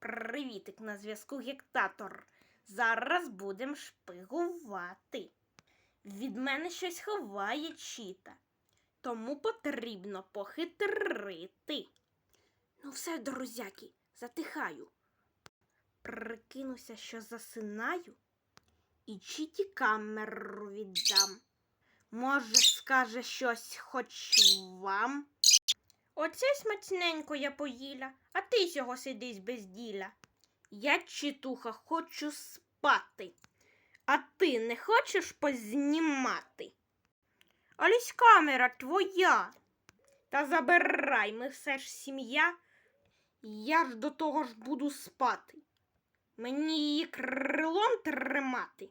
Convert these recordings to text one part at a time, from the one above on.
Привітик на зв'язку гектатор. Зараз будем шпигувати. Від мене щось ховає чіта, тому потрібно похитрити. Ну все, друзяки, затихаю. Прикинуся, що засинаю, і чіті камеру віддам. Може, скаже щось хоч вам? Оце смачненько я поїла, а ти сього сидись без діла. Я, читуха, хочу спати, а ти не хочеш познімати? Ались камера твоя. Та забирай, ми все ж сім'я. Я ж до того ж буду спати. Мені її крилом тримати.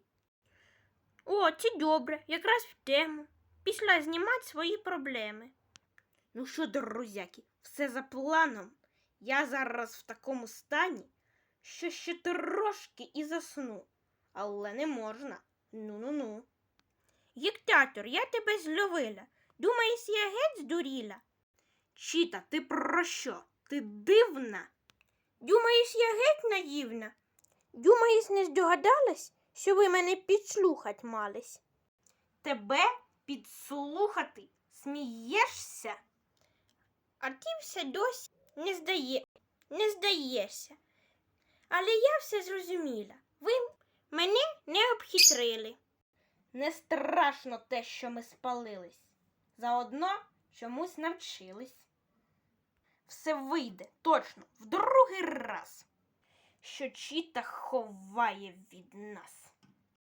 О, це добре, якраз в тему. Пішла знімати свої проблеми. Ну що, друзяки, все за планом. Я зараз в такому стані, що ще трошки і засну. Але не можна. Ну-ну-ну. Гектатор, я тебе зловила. Думаєш, я геть здуріла? Чіта, ти про що? Ти дивна? Думаєш, я геть наївна? Думаєш, не здогадалась, що ви мене підслухать мались? Тебе підслухати? Смієшся? А ти все досі не здає, не здаєшся. Але я все зрозуміла. Ви мене не обхитрили. Не страшно те, що ми спалились. Заодно чомусь навчились. Все вийде точно в другий раз, що чіта ховає від нас.